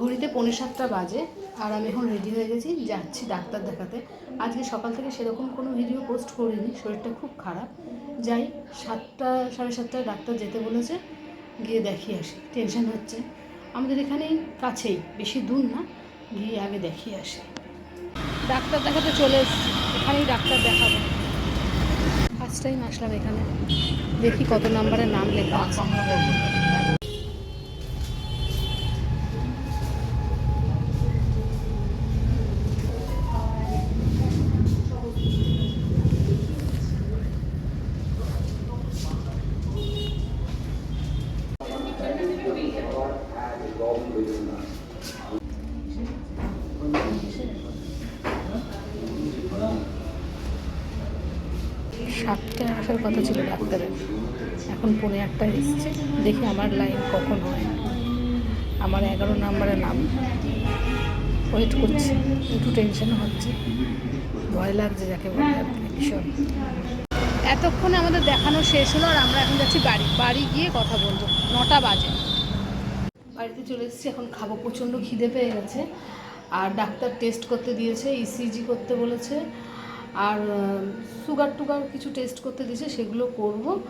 ঘড়িতে পৌনে সাতটা বাজে, আর আমি এখন রেডি হয়ে গেছি, যাচ্ছি ডাক্তার দেখাতে। আজকে সকাল থেকে সেরকম কোনো ভিডিও পোস্ট করিনি, শরীরটা খুব খারাপ। যাই, সাতটা, সাড়ে সাতটায় ডাক্তার যেতে বলেছে, গিয়ে দেখিয়ে আসি টেনশন হচ্ছে। আমাদের এখানেই কাছেই, বেশি দূর না, গিয়ে আগে দেখিয়ে আসি। ডাক্তার দেখাতে চলে এসেছি, এখানেই ডাক্তার দেখাবো। ফার্স্ট টাইম আসলাম এখানে, দেখি কত নাম্বারের নাম লেখা আছে। সাতটায় আসার কথা ছিল ডাক্তারের। এখন পৌনে একটায় এসছে। দেখি আমার লাইন কখন হয়। আমার এগারো নাম্বারে নাম। ওয়েট করছি। একটু টেনশন হচ্ছে। ভয় লাগছে যাকে ভীষণ। এতক্ষণে আমাদের দেখানো শেষ হলো আর আমরা এখন যাচ্ছি বাড়ি। বাড়ি গিয়ে কথা বলব। নটা বাজে। বাড়িতে চলে এসেছি। এখন খাব। প্রচণ্ড খিদে পেয়ে গেছে। আর ডাক্তার টেস্ট করতে দিয়েছে ইসিজি করতে বলেছে। আর সুগার টুগার কিছু টেস্ট করতে দিয়েছে, সেগুলো করব।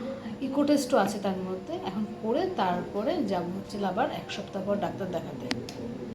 ইকো টেস্টও আছে তার মধ্যে। এখন করে তারপরে যাব হচ্ছে আবার এক সপ্তাহ পর ডাক্তার দেখাতে।